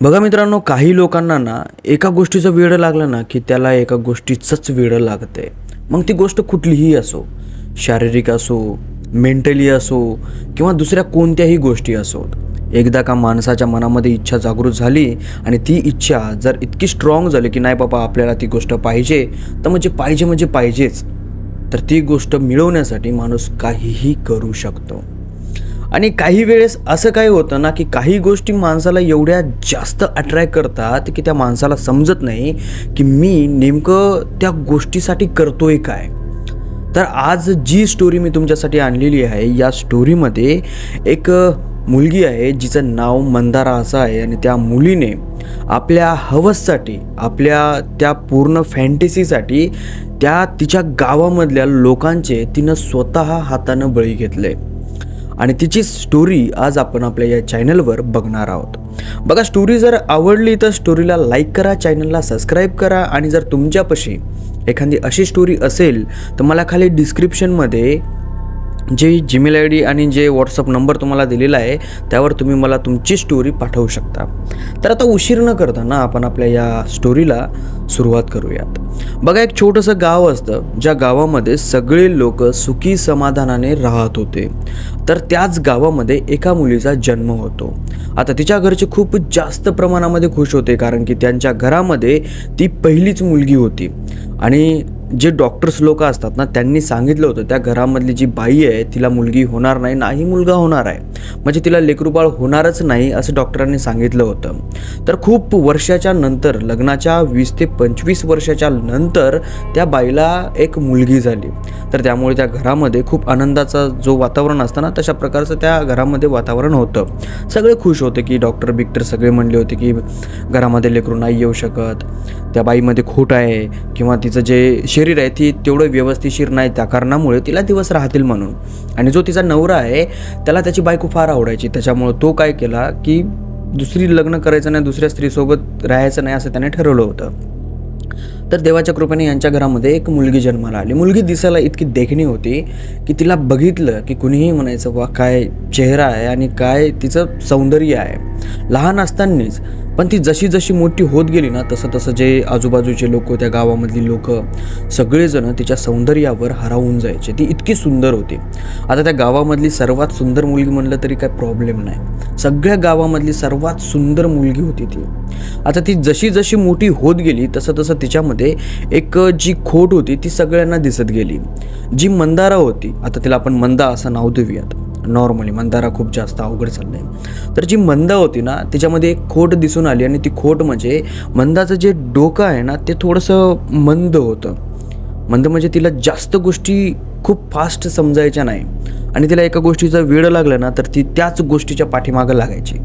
बघा मित्रांनो काही लोकांना ना एका गोष्टीचं वेळ लागलं ना की त्याला एका गोष्टीचंच वेळ लागते मग ती गोष्ट कुठलीही असो शारीरिक असो मेंटली असो किंवा दुसऱ्या कोणत्याही गोष्टी असोत एकदा का माणसाच्या मनामध्ये इच्छा जागृत झाली आणि ती इच्छा जर इतकी स्ट्रॉंग झाली की नाही बाबा आपल्याला ती गोष्ट पाहिजे तर म्हणजे पाहिजे म्हणजे पाहिजेच. तर ती गोष्ट मिळवण्यासाठी माणूस काहीही करू शकतो. आणि काही वेळेस असं काही होतं ना की काही गोष्टी माणसाला एवढ्या जास्त अट्रॅक्ट करतात की त्या माणसाला समजत नाही की मी नेमकं त्या गोष्टीसाठी करतोय काय. तर आज जी स्टोरी मी तुमच्यासाठी आणलेली आहे या स्टोरीमध्ये एक मुलगी आहे जिचं नाव मंदारा असं आहे आणि त्या मुलीने आपल्या हवससाठी आपल्या त्या पूर्ण फॅन्टेसीसाठी त्या तिच्या गावामधल्या लोकांचे तिनं स्वतः हातानं बळी घेतले आणि तिची स्टोरी आज आपण आपल्या या चॅनलवर बघणार आहोत. बघा स्टोरी जर आवडली तर स्टोरीला लाईक करा चॅनलला सबस्क्राईब करा आणि जर तुमच्यापाशी एखादी अशी स्टोरी असेल तर मला खाली डिस्क्रिप्शनमध्ये जे जीमेल आय डी आणि जे व्हॉट्सअप नंबर तुम्हाला दिलेला आहे त्यावर तुम्ही मला तुमची स्टोरी पाठवू शकता. तर आता उशीर न करता ना आपण आपल्या या स्टोरीला सुरुवात करूयात. बघा एक छोटंसं गाव असतं ज्या गावामध्ये सगळे लोक सुखी समाधानाने राहत होते. तर त्याच गावामध्ये एका मुलीचा जन्म होतो. आता तिच्या घरचे खूप जास्त प्रमाणामध्ये खुश होते कारण की त्यांच्या घरामध्ये ती पहिलीच मुलगी होती. आणि जे डॉक्टर्स लोक असतात ना त्यांनी सांगितलं होतं त्या घरामधली जी बाई आहे तिला मुलगी होणार नाही नाही मुलगा होणार आहे. म्हणजे तिला लेकरूबाळ होणारच नाही असं डॉक्टरांनी सांगितलं होतं. तर खूप वर्षाच्या नंतर लग्नाच्या वीस ते पंचवीस वर्षाच्या नंतर त्या बाईला एक मुलगी झाली. तर त्यामुळे त्या घरामध्ये खूप आनंदाचा जो वातावरण असतं ना तशा प्रकारचं त्या घरामध्ये वातावरण होतं. सगळे खुश होते की डॉक्टर बिक्टर सगळे म्हणले होते की घरामध्ये लेकरू नाही येऊ शकत. त्या बाईमध्ये खोट आहे किंवा तिचं जे शरीर आहे ती तेवढं व्यवस्थिशीर नाही त्या कारणामुळे तिला दिवस राहतील म्हणून. आणि जो तिचा नवरा आहे त्याला त्याची बायको फार आवडायची. त्याच्यामुळं तो काय केला की दुसरी लग्न करायचं नाही दुसऱ्या स्त्रीसोबत राहायचं नाही असं त्याने ठरवलं होतं. तर देवाच्या कृपेने यांच्या घरामध्ये एक मुलगी जन्माला आली. मुलगी दिसायला इतकी देखणी होती की तिला बघितलं की कुणीही म्हणायचं वा काय चेहरा आहे आणि काय तिचं सौंदर्य आहे. लहान असतानाच पण ती जशी जशी मोठी होत गेली ना तसं तसं जे आजूबाजूचे लोक त्या गावामधली लोक सगळेजण तिच्या सौंदर्यावर हरावून जायचे. ती इतकी सुंदर होती. आता त्या गावामधली सर्वात सुंदर मुलगी म्हणलं तरी काय प्रॉब्लेम नाही. सगळ्या गावामधली सर्वात सुंदर मुलगी होती ती. आता ती जशी जशी मोठी होत गेली तसं तसं तिच्यामध्ये एक जी खोट होती ती सगळ्यांना दिसत गेली. जी मंदारा होती आता तिला आपण मंदा असं नाव देऊयात. नॉर्मली मंदारा खूप जास्त अवघड चाललं आहे तर जी मंदा होती ना तिच्यामध्ये एक खोट दिसून आली आणि ती खोट म्हणजे मंदाचं जे डोकं आहे ना ते थोडंसं मंद होतं. मंद म्हणजे तिला जास्त गोष्टी खूप फास्ट समजायच्या नाही. आणि तिला एका गोष्टीचा वेळ लागला ना तर ती त्याच गोष्टीच्या पाठीमागं लागायची.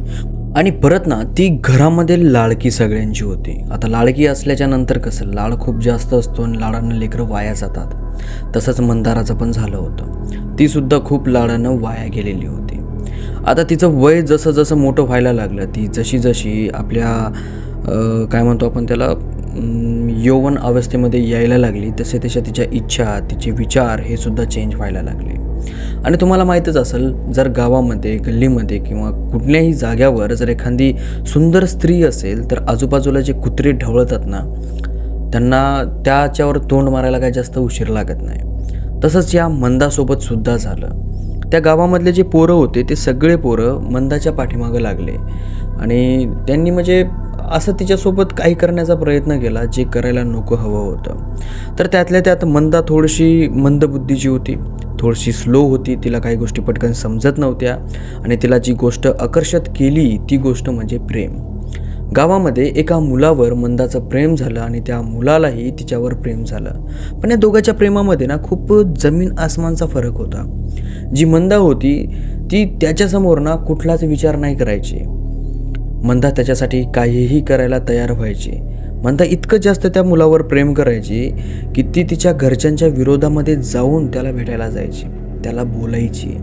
आणि परत ना ती घरामध्ये लाडकी सगळ्यांची होती. आता लाडकी असल्याच्या नंतर कसं लाड खूप जास्त असतो आणि लाडांना लेकरं वाया जातात. तसंच मंदाराचं पण झालं होतं. ती सुद्धा खूप लाडानं वाया गेलेली होती. आता तिचं वय जसं जसं मोठं व्हायला लागलं ती जशी जशी आपल्या काय म्हणतो आपण त्याला यौवन अवस्थेमध्ये यायला लागली तसे तशा तिच्या इच्छा तिचे विचार हे सुद्धा चेंज व्हायला लागले. आणि तुम्हाला माहीतच असेल जर गावामध्ये गल्लीमध्ये किंवा कुठल्याही जाग्यावर जर एखादी सुंदर स्त्री असेल तर आजूबाजूला जे कुत्रे ढवळतात ना त्यांना त्याच्यावर तोंड मारायला काही जास्त उशीर लागत नाही. तसंच या मंदासोबत सुद्धा झालं. त्या गावामधले जे पोरं होते ते सगळे पोरं मंदाच्या पाठीमागं लागले. आणि त्यांनी म्हणजे असं तिच्यासोबत काही करण्याचा प्रयत्न केला जे करायला नको हवं होतं. तर त्यातल्या त्यात मंदा थोडीशी मंदबुद्धीची होती. थोडीशी स्लो होती. तिला काही गोष्टी पटकन समजत नव्हत्या. आणि तिला जी गोष्ट आकर्षित केली ती गोष्ट म्हणजे प्रेम. गावामध्ये एका मुलावर मंदाचं प्रेम झालं आणि त्या मुलालाही तिच्यावर प्रेम झालं. पण या दोघांच्या प्रेमामध्ये ना खूप जमीन आसमानचा फरक होता. जी मंदा होती ती त्याच्यासमोर ना कुठलाच विचार नाही करायची. मंदा त्याच्यासाठी काहीही करायला तयार व्हायची. मंदा इतकं जास्त त्या मुलावर प्रेम करायची की ती तिच्या घरच्यांच्या विरोधामध्ये जाऊन त्याला भेटायला जायची. त्याला बोलायची.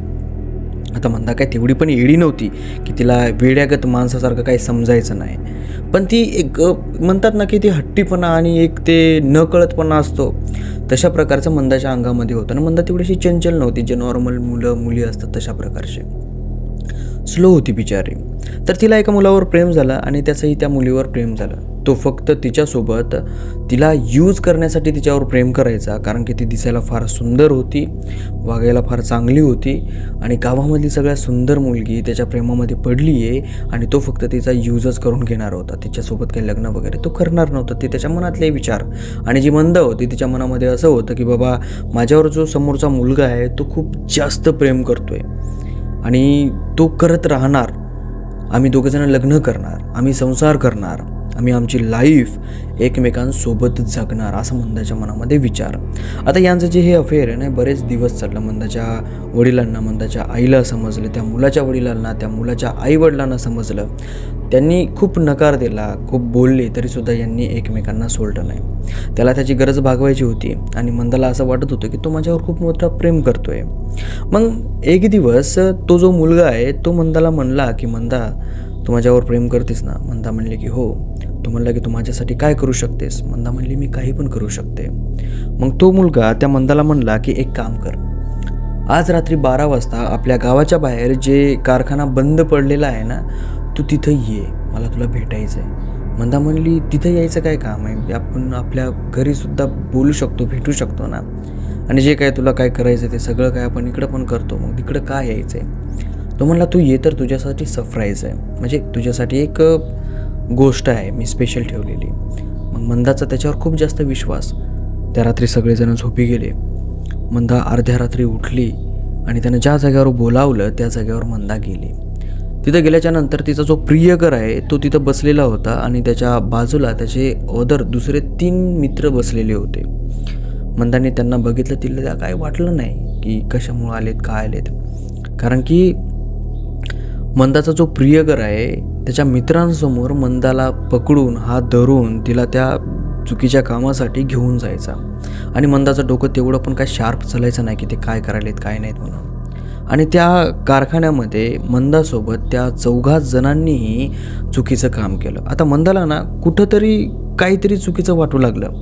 आता मंदा काय तेवढी पण एडी नव्हती की तिला वेड्यागत माणसासारखं काही समजायचं नाही. पण ती एक म्हणतात ना की ती हट्टीपणा आणि एक ते न कळतपणा असतो. तशा प्रकारचं मंदाच्या अंगामध्ये होतं. आणि मंदा तेवढीशी चंचल नव्हती. जे नॉर्मल मुलं मुली असतात तशा प्रकारचे. स्लो होती बिचारी. तर तिला एका मुलावर प्रेम झालं आणि त्याचंही त्या मुलीवर प्रेम झालं. तो फक्त तिच्यासोबत तिला यूज करण्यासाठी तिच्यावर प्रेम करायचा कारण की ती दिसायला फार सुंदर होती वागायला फार चांगली होती आणि गावामधली सगळ्यात सुंदर मुलगी त्याच्या प्रेमामध्ये पडली आहे आणि तो फक्त तिचा यूजच करून घेणार होता. तिच्यासोबत काही लग्न वगैरे तो करणार नव्हता. ते त्याच्या मनातले विचार. आणि जी मंद होती तिच्या मनामध्ये असं होतं की बाबा माझ्यावर जो समोरचा मुलगा आहे तो खूप जास्त प्रेम करतोय. आणि तो करत राहणार. आम्ही दोघंजणं लग्न करणार आम्ही संसार करणार. आम्ही आमची लाईफ एकमेकांसोबत जगणार असं मंदाच्या मनामध्ये विचार. आता यांचं जे हे अफेअर आहे ना बरेच दिवस चाललं. मंदाच्या वडिलांना मंदाच्या आईला समजलं त्या मुलाच्या वडिलांना त्या मुलाच्या आईवडिलांना समजलं. त्यांनी खूप नकार दिला खूप बोलले तरीसुद्धा यांनी एकमेकांना सोडलं नाही. त्याला त्याची गरज भागवायची होती आणि मंदाला असं वाटत होतं की तो माझ्यावर खूप मोठा प्रेम करतोय. मग एक दिवस तो जो मुलगा आहे तो मंदाला म्हणला की मंदा तू माझ्यावर प्रेम करतेस ना? मंदा म्हणली की हो. तो म्हणला की तू माझ्यासाठी काय करू शकतेस? मंदा म्हणली मी काही पण करू शकते. मग तो मुलगा त्या मंदाला म्हणला की एक काम कर. आज रात्री बारा वाजता आपल्या गावाच्या बाहेर जे कारखाना बंद पडलेला आहे ना तू तिथं ये. मला तुला भेटायचं आहे मंदा म्हणली तिथं यायचं काय काम आहे? आपण आपल्या घरीसुद्धा बोलू शकतो भेटू शकतो ना. आणि जे काय तुला काय करायचं ते सगळं काय आपण इकडं पण करतो. मग तिकडं काय यायचं आहे तो म्हणला तू ये तर तुझ्यासाठी सरप्राईज आहे. म्हणजे तुझ्यासाठी एक गोष्ट आहे मी स्पेशल ठेवलेली. मग मंदाचा त्याच्यावर खूप जास्त विश्वास. त्या रात्री सगळेजण झोपी गेले. मंदा अर्ध्या रात्री उठली आणि त्यानं ज्या जागेवर बोलावलं त्या जागेवर मंदा गेली. तिथं गेल्याच्यानंतर तिचा जो प्रियकर आहे तो तिथं बसलेला होता आणि त्याच्या बाजूला त्याचे अदर दुसरे तीन मित्र बसलेले होते. मंदाने त्यांना बघितलं तिला त्या काय वाटलं नाही की कशामुळं आलेत काय आलेत. कारण की मंदाचा जो प्रियकर आहे त्याच्या मित्रांसमोर मंदाला पकडून हात धरून तिला त्या चुकीच्या कामासाठी घेऊन जायचा. आणि मंदाचं डोकं तेवढं पण काय शार्प चालायचं नाही की ते काय करायलेत काय नाहीत म्हणून. आणि त्या कारखान्यामध्ये मंदासोबत त्या चौघा जणांनीही चुकीचं काम केलं. आता मंदाला ना कुठंतरी काहीतरी चुकीचं वाटू लागलं.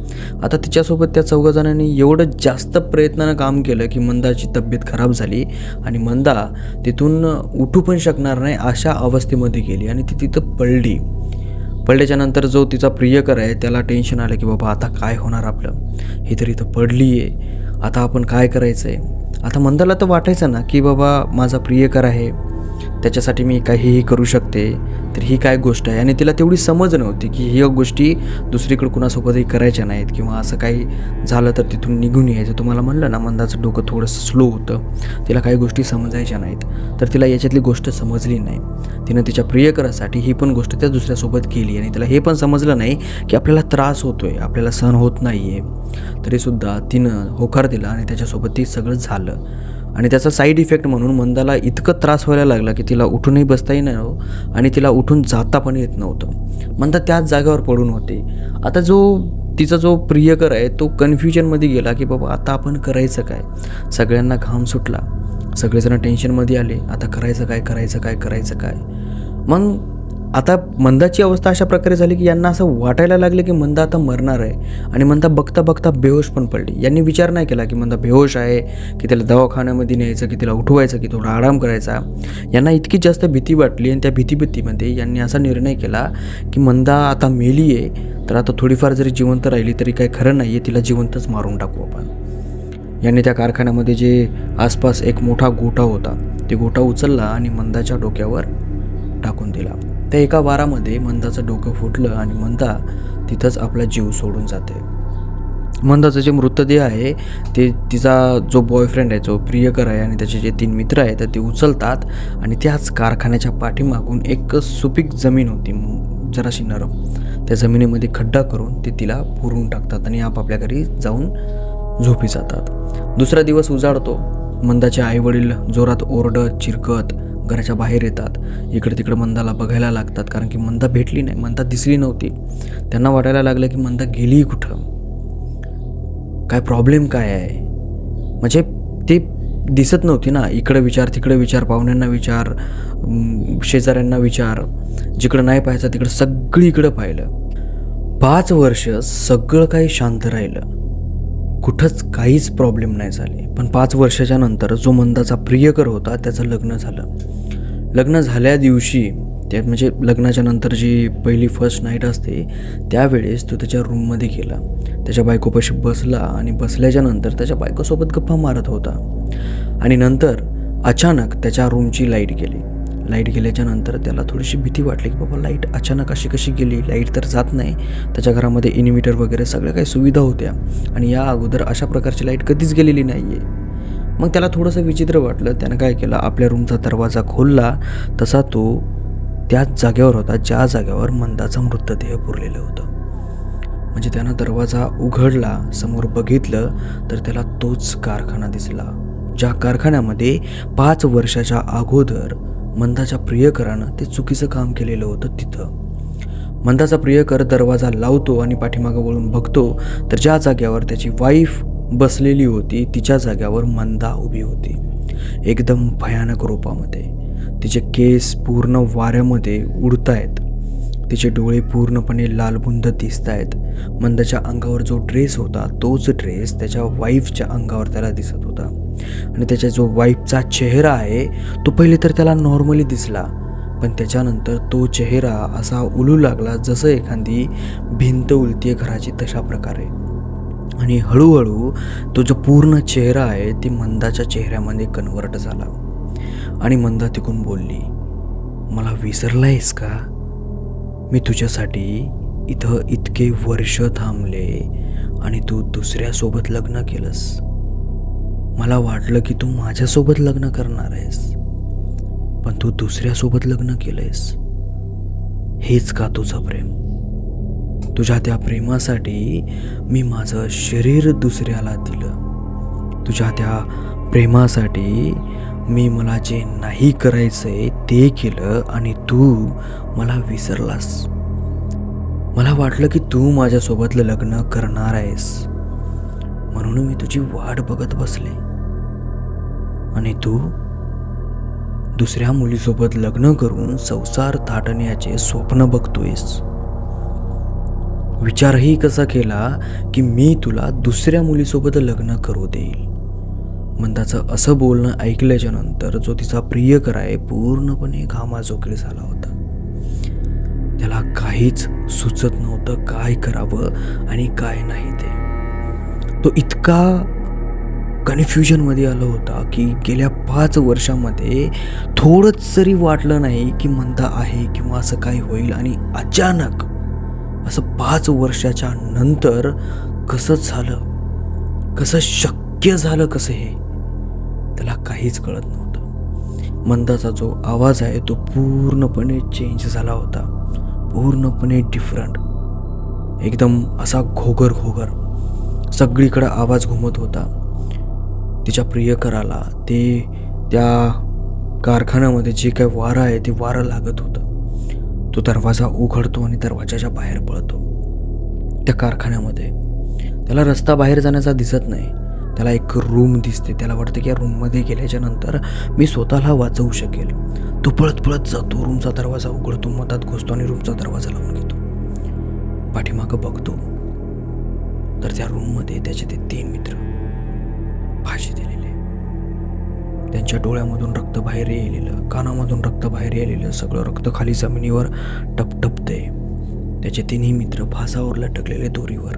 आता तिच्यासोबत त्या चौघा जणांनी एवढं जास्त प्रयत्नानं काम केलं की मंदाची तब्येत खराब झाली आणि मंदा तिथून उठू पण शकणार नाही अशा अवस्थेमध्ये गेली आणि ती तिथं पडली पडल्याच्या नंतर जो तिचा प्रियकर आहे त्याला टेन्शन आलं की बाबा आता काय होणार आपलं? ही तर इथं पडली आहे आता आपण काय करायचं आहे आता मंदाला तर वाटायचं ना की बाबा माझा प्रियकर आहे. त्याच्यासाठी मी काहीही करू शकते तर ही काय गोष्ट आहे? आणि तिला तेवढी समज नव्हती की ह्या गोष्टी दुसरीकडे कुणासोबतही करायच्या नाहीत किंवा असं काही झालं तर तिथून निघून यायचं. तुम्हाला म्हणलं ना मंदाचं डोकं थोडंसं स्लो होतं. तिला काही गोष्टी समजायच्या नाहीत. तर तिला याच्यातली गोष्ट समजली नाही. तिनं तिच्या प्रियकरासाठी ही पण गोष्ट त्या दुसऱ्यासोबत केली आणि तिला हे पण समजलं नाही की आपल्याला त्रास होतोय आपल्याला सहन होत नाही आहे तरीसुद्धा तिनं होकार दिला आणि त्याच्यासोबत ते सगळं झालं. आणि त्याचा साईड इफेक्ट म्हणून मंदाला इतकं त्रास व्हायला लागला की तिला उठूनही बसताही नाही आणि तिला उठून जाता पण येत नव्हतं. मंदा त्याच जागेवर पडून होते. आता जो तिचा जो प्रियकर आहे तो कन्फ्युजनमध्ये गेला की बाबा आता आपण करायचं काय? सगळ्यांना घाम सुटला. सगळेजण टेन्शनमध्ये आले. आता करायचं काय करायचं काय करायचं काय? मग आता मंदाची अवस्था अशा प्रकारे झाली की यांना असं वाटायला लागलं की मंदा आता मरणार आहे. आणि मंदा बघता बघता बेहोश पण पडली. यांनी विचार नाही केला की मंदा बेहोश आहे की त्याला दवाखान्यामध्ये न्यायचं की तिला उठवायचं की थोडा आराम करायचा. यांना इतकी जास्त भीती वाटली आणि त्या भीतीभीतीमध्ये यांनी असा निर्णय केला की मंदा आता मेली आहे तर आता थोडीफार जरी जिवंत राहिली तरी काही खरं नाही आहे तिला जिवंतच मारून टाकू आपण. यांनी त्या कारखान्यामध्ये जे आसपास एक मोठा गोठा होता ते गोठा उचलला आणि मंदाच्या डोक्यावर टाकून दिला. त्या एका वारामध्ये मंदाचं डोकं फुटलं आणि मंदा तिथंच आपला जीव सोडून जाते. मंदाचं जे मृतदेह आहे ते तिचा जो बॉयफ्रेंड आहे जो प्रियकर आहे आणि त्याचे जे तीन मित्र आहेत तर ते उचलतात आणि त्याच कारखान्याच्या पाठीमागून एक सुपीक जमीन होती जराशी नरम. त्या जमिनीमध्ये खड्डा करून ते तिला पुरून टाकतात आणि आपापल्या घरी जाऊन झोपी जातात. दुसरा दिवस उजाडतो. मंदाचे आईवडील जोरात ओरडत चिरकत घराच्या बाहेर येतात. इकडं तिकडं मंदाला बघायला लागतात. कारण की मंदा भेटली नाही. मंदा दिसली नव्हती. त्यांना वाटायला लागलं की मंदा गेली कुठं? काय प्रॉब्लेम काय आहे? म्हणजे ते दिसत नव्हती ना. इकडं विचार तिकडे विचार पाहुण्यांना विचार शेजाऱ्यांना विचार. जिकडं नाही पाहायचं तिकडं सगळीकडं पाहिलं. पाच वर्ष सगळं काही शांत राहिलं. कुठंच काहीच प्रॉब्लेम नाही झाले. पण पाच वर्षाच्या नंतर जो मंदाचा प्रियकर होता त्याचं लग्न झालं. लग्न झाल्या दिवशी त्यात म्हणजे लग्नाच्या नंतर जी पहिली फर्स्ट नाईट असते त्यावेळेस तो त्याच्या रूममध्ये गेला. त्याच्या बायकोपाशी बसला आणि बसल्याच्या नंतर त्याच्या बायकोसोबत गप्पा मारत होता. आणि नंतर अचानक त्याच्या रूमची लाइट गेली. लाइट गेल्याच्यानंतर त्याला थोडीशी भीती वाटली की बाबा लाइट अचानक अशी कशी गेली? लाइट तर जात नाही. त्याच्या घरामध्ये इन्व्हिटर वगैरे सगळ्या काही सुविधा होत्या. आणि या अगोदर अशा प्रकारची लाइट कधीच गेलेली नाही आहे मग त्याला थोडंसं विचित्र वाटलं. त्यानं काय केलं? आपल्या रूमचा दरवाजा खोलला. तसा तो त्याच जागेवर होता ज्या जागेवर मंदाचा मृतदेह पुरलेलं होतं. म्हणजे त्यानं दरवाजा उघडला समोर बघितलं तर त्याला तोच कारखाना दिसला ज्या कारखान्यामध्ये पाच वर्षाच्या अगोदर मंदाच्या प्रियकरानं ते चुकीचं काम केलेलं होतं तिथं. मंदाचा प्रियकर दरवाजा लावतो आणि पाठीमागं वळून बघतो तर ज्या जाग्यावर त्याची वाईफ बसलेली होती तिच्या जाग्यावर मंदा उभी होती. एकदम भयानक रूपामध्ये. तिचे केस पूर्ण वाऱ्यामध्ये उडतायत. तिचे डोळे पूर्णपणे लालबुंद दिसत आहेत मंदाच्या अंगावर जो ड्रेस होता तोच ड्रेस त्याच्या वाईफच्या अंगावर त्याला दिसत होता. आणि त्याच्या जो वाईफचा चेहरा आहे तो पहिले तर त्याला नॉर्मली दिसला पण त्याच्यानंतर तो चेहरा असा उलू लागला जसं एखादी भिंत उलतीये घराची तशा प्रकारे. आणि हळूहळू तो जो पूर्ण चेहरा आहे ती मंदाच्या चेहऱ्यामध्ये कन्वर्ट झाला. आणि मंदा तिकून बोलली मला विसरलायस का? मी तुझ्यासाठी इथं इतके वर्ष थांबले आणि तू दुसऱ्यासोबत लग्न केलंस. मला वाटलं की तू माझ्यासोबत लग्न करणार आहेस. पण तू दुसऱ्यासोबत लग्न केलंयस. हेच का तुझं प्रेम? तुझ्या त्या प्रेमासाठी मी माझं शरीर दुसऱ्याला दिलं. तुझ्या त्या प्रेमासाठी मी मला जे नाही करायचंय ते केलं आणि तू मला विसरलास. मला वाटलं की तू माझ्यासोबत लग्न करणार आहेस. म्हणून मी तुझी वाट बघत बसले. आणि तू दुसऱ्या मुलीसोबत लग्न करून संसार थाटण्याचे स्वप्न बघतोयस. विचारही कसा केला की मी तुला दुसऱ्या मुलीसोबत लग्न करू देईल. मंदाचं असं बोलणं ऐकल्याच्या नंतर जो तिचा प्रियकर आहे पूर्णपणे घामाजोगळी झाला होता. त्याला काहीच सुचत नव्हतं काय करावं आणि काय नाही ते. तो इतका कन्फ्युजनमध्ये आला होता की गेल्या पाच वर्षामध्ये थोडंच जरी वाटलं नाही की मंदा आहे किंवा असं काही होईल आणि अचानक असं पाच वर्षाच्या नंतर कसं झालं कसं शक्य झालं कसं हे त्याला काहीच कळत नव्हतं. मंदाचा जो आवाज आहे तो पूर्णपणे चेंज झाला होता पूर्णपणे डिफरंट एकदम असा घोगर घोगर सगळीकडं आवाज घुमत होता. तिच्या प्रियकराला ते त्या कारखान्यामध्ये जे काय वारं आहे ते वारं लागत होतं. तो दरवाजा उघडतो आणि दरवाजाच्या बाहेर पळतो. त्या कारखान्यामध्ये. त्याला रस्ता बाहेर जाण्याचा दिसत नाही. त्याला एक रूम दिसते. त्याला वाटतं की या रूममध्ये गेल्याच्यानंतर मी स्वतःला वाचवू शकेल. तो पळत पळत जातो. रूमचा दरवाजा उघडतो मधात घुसतो आणि रूमचा दरवाजा लावून घेतो. पाठीमागं बघतो. तर त्या रूममध्ये त्याचे ते तीन मित्र. फाशी दिलेले त्यांच्या डोळ्यामधून रक्त बाहेर येलेलं कानामधून रक्त बाहेर येलेलं सगळं रक्त खाली जमिनीवर टपटपते त्याचे तिन्ही मित्र फासावर लटकलेले दोरीवर.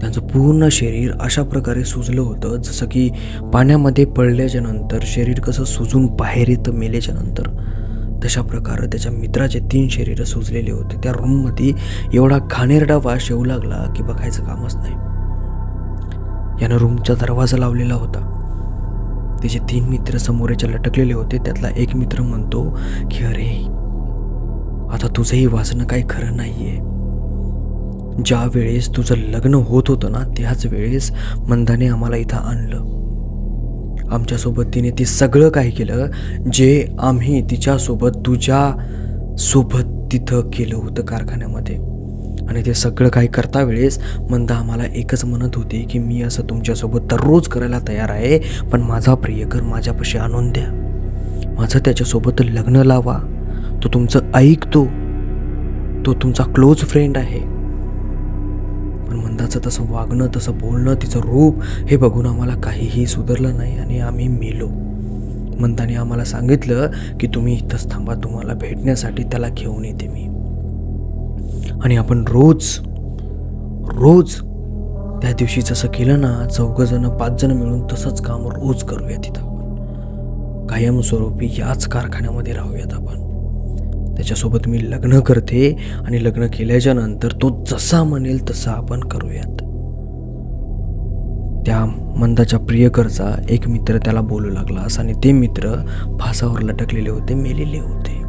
त्यांचं पूर्ण शरीर अशा प्रकारे सुजलं होतं जसं की पाण्यामध्ये पडल्याच्या नंतर शरीर कसं सुजून बाहेर येतं मेल्याच्या नंतर. तशा प्रकारे त्याच्या मित्राचे तीन शरीरं सुजलेले होते. त्या रूममध्ये एवढा घाणेरडा वास येऊ लागला की बघायचं कामच नाही. यानं रूमचा दरवाजा लावलेला होता. त्याचे तीन मित्र समोरेच्या लटकलेले होते. त्यातला एक मित्र म्हणतो की अरे आता तुझंही वाचणं काही खरं नाहीये. ज्या वेळेस तुझं लग्न होत होतं ना त्याच वेळेस मंदाने आम्हाला इथं आणलं. आमच्यासोबत तिने ते सगळं काही केलं जे आम्ही तिच्यासोबत तुझ्या सोबत तिथं केलं होतं कारखान्यामध्ये. आणि ते सगळं काही करता वेळेस मंदा आम्हाला एकच म्हणत होती की मी असं तुमच्यासोबत दररोज करायला तयार आहे पण माझा प्रियकर माझ्यापाशी आणून द्या. माझं त्याच्यासोबत लग्न लावा. तो तुमचं ऐकतो तो. तुमचा क्लोज फ्रेंड आहे. पण मंदाचं तसं वागणं तसं बोलणं तिचं रूप हे बघून आम्हाला काहीही सुधारलं नाही आणि आम्ही मेलो. मंदाने आम्हाला सांगितलं की तुम्ही इथंच थांबा तुम्हाला भेटण्यासाठी त्याला घेऊन येते मी. आणि आपण रोज रोज त्या दिवशी जसं केलं ना चौघजणं पाचजणं मिळून तसंच काम रोज करूया तिथं आपण. कायमस्वरूपी याच कारखान्यामध्ये राहूयात आपण. त्याच्यासोबत मी लग्न करते आणि लग्न केल्याच्यानंतर तो जसा म्हणेल तसा आपण करूयात. त्या मंदाच्या प्रियकरचा एक मित्र त्याला बोलू लागलास आणि ते मित्र फासावर लटकलेले होते मेलेले होते.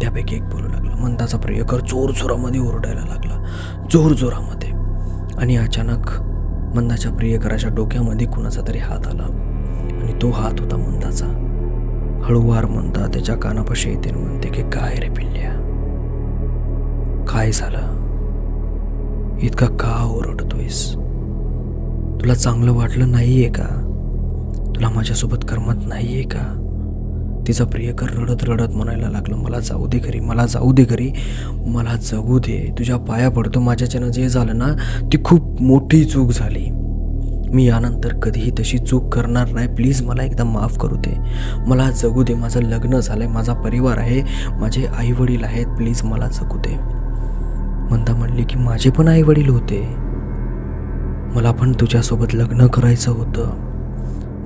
त्यापैकी एक बोलू लागला. मंदाचा प्रियकर जोर जोरामध्ये ओरडायला लागला. जोर जोरामध्ये आणि अचानक मंदाच्या प्रियकराच्या डोक्यामध्ये कुणाचा तरी हात आला. आणि तो हात होता मंदाचा. हळूवार मंदा त्याच्या कानापाशी येते म्हणते की काय रे पिल्ल्या? काय झालं? इतका का ओरडतोयस? तुला चांगलं वाटलं नाहीये का? तुला माझ्यासोबत करमत नाहीये का? तिचा प्रियकर रडत रडत म्हणायला लागलं मला जाऊ दे घरी मला जाऊ दे घरी मला जगू दे. तुझ्या पाया पडतो माझ्याच्यानं जे झालं ना ती खूप मोठी चूक झाली. मी यानंतर कधीही तशी चूक करणार नाही. प्लीज मला एकदा माफ करू दे. मला जगू दे. माझं लग्न झालंय माझा परिवार आहे माझे आई वडील आहेत. प्लीज मला जगू दे. मंदा म्हणली की माझे पण आई वडील होते. मला पण तुझ्यासोबत लग्न करायचं होतं.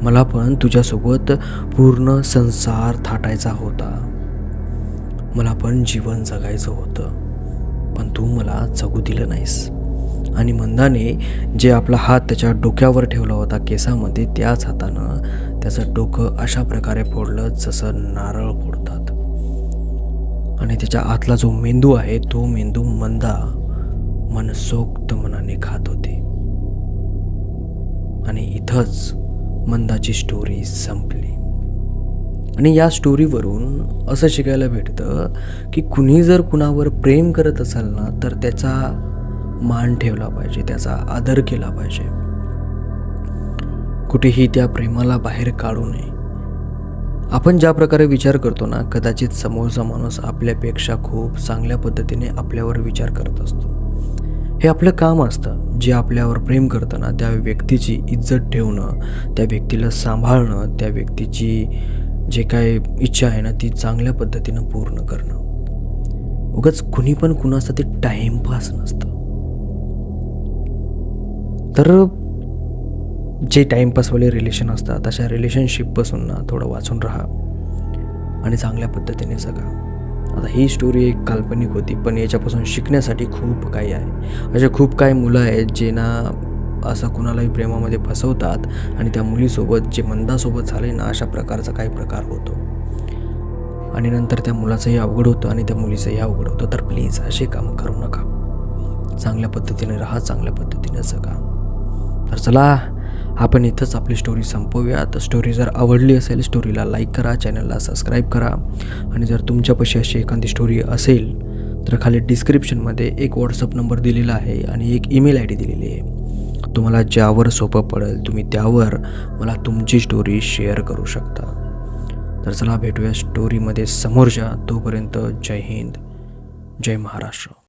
मला पण तुझ्यासोबत पूर्ण संसार थाटायचा होता. मला पण जीवन जगायचं होतं. पण तू मला जगू दिलं नाहीस. आणि मंदाने जे आपला हात त्याच्या डोक्यावर ठेवला होता केसामध्ये त्याच हातानं त्याचं डोकं अशा प्रकारे फोडलं जसं नारळ फोडतात. आणि त्याच्या आतला जो मेंदू आहे तो मेंदू मंदा मनसोक्त मनाने खात होते. आणि इथंच मंदाची स्टोरी संपली. आणि या स्टोरीवरून असं शिकायला भेटतं की कुणी जर कुणावर प्रेम करत असाल ना तर त्याचा मान ठेवला पाहिजे त्याचा आदर केला पाहिजे. कुठेही त्या प्रेमाला बाहेर काढू नये. आपण ज्या प्रकारे विचार करतो ना कदाचित समोरचा माणूस आपल्यापेक्षा खूप चांगल्या पद्धतीने आपल्यावर विचार करत असतो. हे आपलं काम असतं. जे आपल्यावर प्रेम करताना त्या व्यक्तीची इज्जत ठेवणं त्या व्यक्तीला सांभाळणं त्या व्यक्तीची जे काय इच्छा आहे ना ती चांगल्या पद्धतीनं पूर्ण करणं. उगाच कुणी पण कुणाचं ते टाइमपास नसतं. तर जे टाईमपासवाले रिलेशन असतात अशा रिलेशनशिपपासून ना थोडं वाचून राहा. आणि चांगल्या पद्धतीने जगा. आता ही स्टोरी एक काल्पनिक होती पण याच्यापासून शिकण्यासाठी खूप काही आहे. असे खूप काही मुलं आहेत जे ना असं कुणालाही प्रेमामध्ये फसवतात आणि त्या मुलीसोबत जे मंदासोबत झाले ना अशा प्रकारचा काही प्रकार होतो. आणि नंतर त्या मुलाचंही अवघड होतं आणि त्या मुलीचंही अवघड होतं. तर प्लीज असे काम करू नका. चांगल्या पद्धतीने राहा चांगल्या पद्धतीने जगा. तर चला आपण इथंच आपली स्टोरी संपवूया. तर स्टोरी जर आवडली असेल स्टोरीला लाईक करा चॅनलला सबस्क्राईब करा. आणि जर तुमच्यापाशी अशी एखादी स्टोरी असेल तर खाली डिस्क्रिप्शनमध्ये एक व्हॉट्सअप नंबर दिलेला आहे आणि एक ईमेल आय डी दिलेली आहे. तुम्हाला ज्यावर सोपं पडेल तुम्ही त्यावर मला तुमची स्टोरी शेअर करू शकता. तर चला भेटूया स्टोरीमध्ये समोरच्या तोपर्यंत जय हिंद जय महाराष्ट्र.